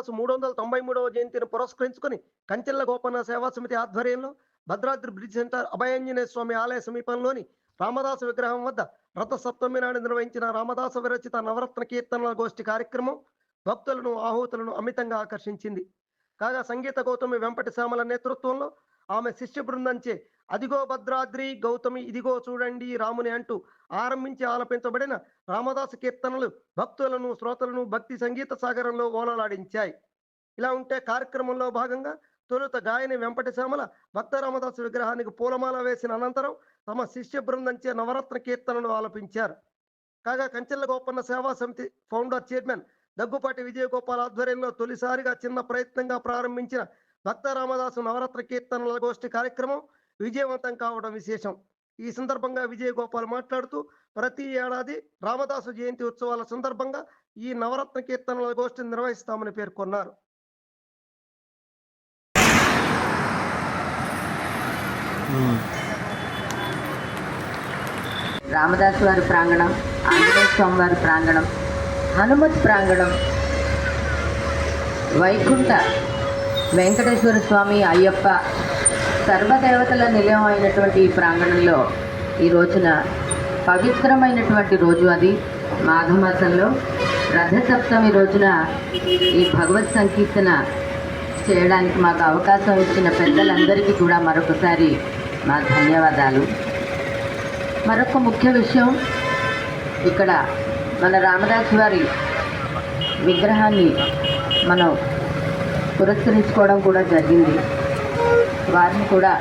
రామదాసు మూడు వందల తొంభై మూడవ జయంతిని పురస్కరించుకొని కంచెల్ల గోపన్న సేవా సమితి ఆధ్వర్యంలో భద్రాద్రి బ్రిడ్జ్ సెంటర్ అభయాంజనేయ స్వామి ఆలయ సమీపంలోని రామదాసు విగ్రహం వద్ద రథ సప్తమి నాడు నిర్వహించిన రామదాస విరచిత నవరత్న కీర్తనల గోష్ఠి కార్యక్రమం భక్తులను ఆహూతులను అమితంగా ఆకర్షించింది. కాగా సంగీత గౌతమి వెంపటి శ్యామల నేతృత్వంలో ఆమె శిష్య బృందంచే అదిగో భద్రాద్రి గౌతమి ఇదిగో చూడండి రాముని అంటూ ఆరంభించి ఆలపించబడిన రామదాసు కీర్తనలు భక్తులను శ్రోతలను భక్తి సంగీత సాగరంలో ఓలలాడించాయి. ఇలా ఉంటే కార్యక్రమంలో భాగంగా తొలుత గాయని వెంపటి శ్యామల భక్త రామదాసు విగ్రహానికి పూలమాల వేసిన అనంతరం తమ శిష్య బృందంచే నవరత్న కీర్తనలు ఆలపించారు. కాగా కంచెల్ల గోపన్న సేవా సమితి ఫౌండర్ చైర్మన్ దగ్గుపాటి విజయగోపాల్ ఆధ్వర్యంలో తొలిసారిగా చిన్న ప్రయత్నంగా ప్రారంభించిన భక్త రామదాసు నవరత్న కీర్తనల గోష్ఠి కార్యక్రమం విజయవంతం కావడం విశేషం. ఈ సందర్భంగా విజయగోపాల్ మాట్లాడుతూ ప్రతి ఏడాది రామదాసు జయంతి ఉత్సవాల సందర్భంగా ఈ నవరత్న కీర్తనల గోష్ఠిని నిర్వహిస్తామని పేర్కొన్నారు. రామదాసు వారి ప్రాంగణం ఆంజనేయ స్వామి వారి ప్రాంగణం హనుమత్ ప్రాంగణం వైకుంఠ వెంకటేశ్వర స్వామి అయ్యప్ప సర్వదేవతల నిలయం అయినటువంటి ఈ ప్రాంగణంలో ఈ రోజున పవిత్రమైనటువంటి రోజు అది. మాఘమాసంలో రథసప్తమి రోజున ఈ భగవత్ సంకీర్తన చేయడానికి మాకు అవకాశం ఇచ్చిన పెద్దలందరికీ కూడా మరొకసారి మా ధన్యవాదాలు. మరొక ముఖ్య విషయం ఇక్కడ మన రామదాసు వారి విగ్రహాన్ని మనం పురస్కరించుకోవడం కూడా జరిగింది. వారిని కూడా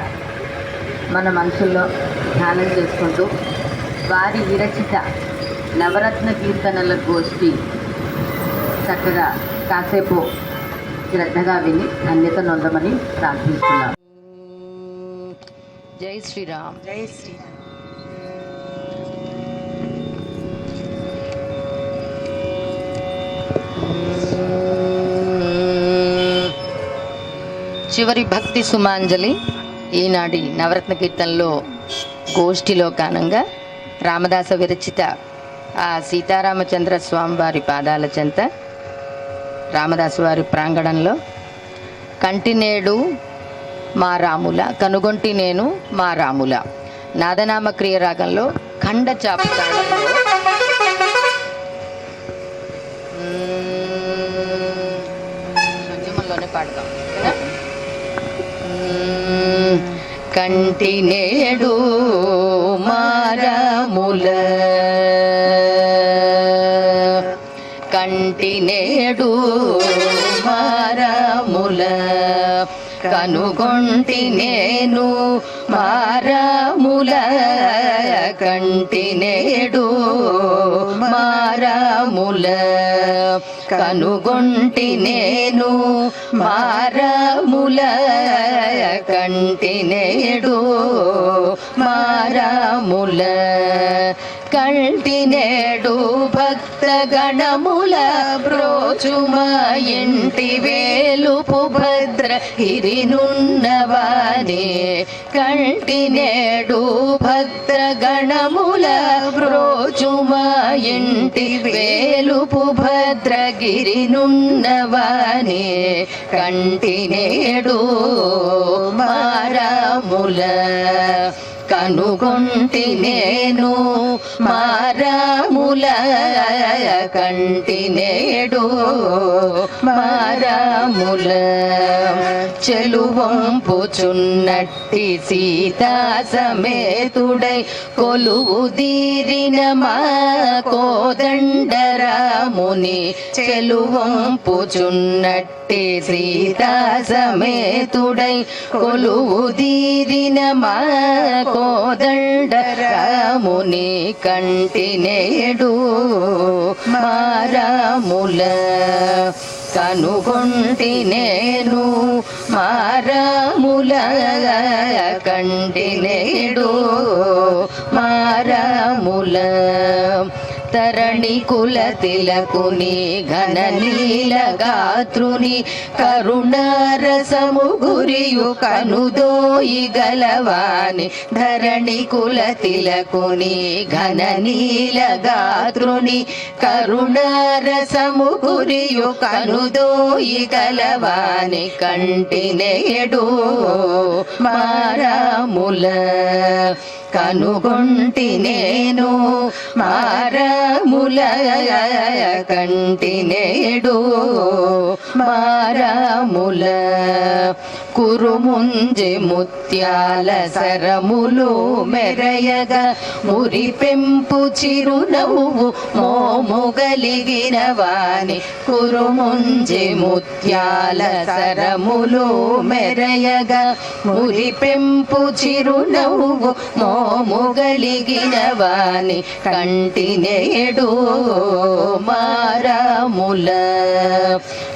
మన మనసుల్లో ధ్యానం చేసుకుంటూ వారి విరచిత నవరత్న కీర్తనల గోష్ఠి చక్కగా కాసేపు శ్రద్ధగా విని ధన్యత నొందమని ప్రార్థిస్తున్నాం. జై శ్రీరామ్. జై శ్రీరామ్. చివరి భక్తి సుమాంజలి ఈనాటి నవరత్న కీర్తనలో గోష్ఠిలో కానంగా రామదాస విరచిత ఆ సీతారామచంద్ర స్వామి వారి పాదాల చెంత రామదాసు వారి ప్రాంగణంలో కంటినేడు మా రాముల కనుగొంటి నేను మా రాముల నాదనామ క్రియ రాగంలో ఖండ చాపు తాళంలో కంటి నేడు మారముల. కంటి నేడు మారముల. కనుగొంటి నేను మారముల. కంటి నేడు మారముల. కనుగొంటి నేను మారముల కంటి నేడు మారముల కంటి నేడు భక్త గణముల బ్రోచుమా ఇంటి వేలుపు భద్ర గిరినున్నవానే. కంటి నేడు భద్ర గణముల ప్రోచుమా ఇంటి వేలుపు భద్రగిరి గిరినున్నవానే కంటి నేడు మారముల. కనుగొంటి నేను మారముల. కంటి నేడు మారముల. చెలువంపుచున్నట్టి సీతా సమేతుడై కొలువు దీరిన మా కోదండరాముని చెలువంపుచున్నట్టి సీతా సమేతుడై కొలువు దీరిన మా కోదండరాముని కంటినేడు మారాముల కనుగొంటి నేను మారాముల కంటి నేడు మణి కుల తిలకుని ఘన నీల గాత్రుని కరుణారసము గురియు కనుదోయి గలవాని. ధరణి కుల తిలకుని ఘన నీల గాత్రుని కరుణారసము గురియు కనుదోయి గలవాని. కంటినేడు మారాముల కనుగొంటి నేను మారముల కంటి నేడు మారముల కురుముంజె ముత్యాల సరములు మెరయగ మురి పెంపు చిరునవ్వు మోముగలిగిన వాణి కురుముంజె ముత్యాల సరములు మెరయగ మురి పెంపు చిరునవ్వు మోముగలిగిన వాణి కంటి నేడు మారముల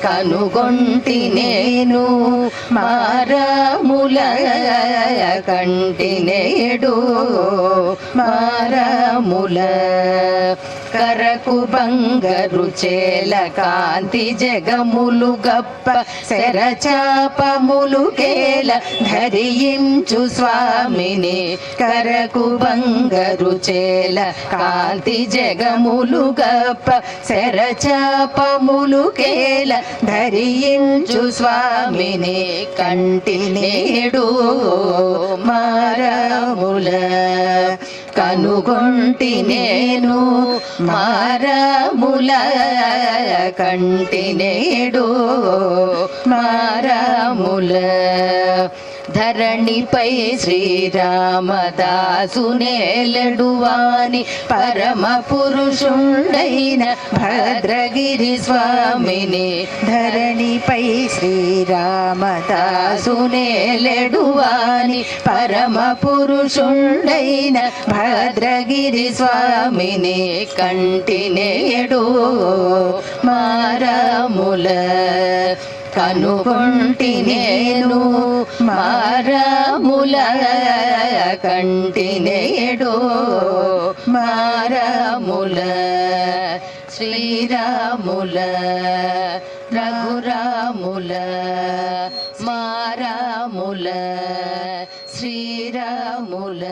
కనుగొంటి నేను మారముల కంటి నేడు మారముల కరకు బంగరు చేల కాంతి జగములు గప్ప శరచాపములు కేల ధరించు స్వామిని కరకు బంగరు చేల కాంతి జగములు గప్ప శరచాపములు కేల ధరించు స్వామిని కంటి నేడు మారముల కనుగొంటి నేను మారముల కంటి నేడు మారముల ధరణిపై శ్రీరామదాసునేలడువాని పరమ పురుషుండైన భద్రగిరి స్వామిని ధర పై నేలడువాని పరమ పురుషుండైన భద్రగిరి స్వామిని కంటినేడు మారముల కనుగొంటి నేను మారముల కంటినే శ్రీరాముల రఘురాముల మారాముల శ్రీరాముల.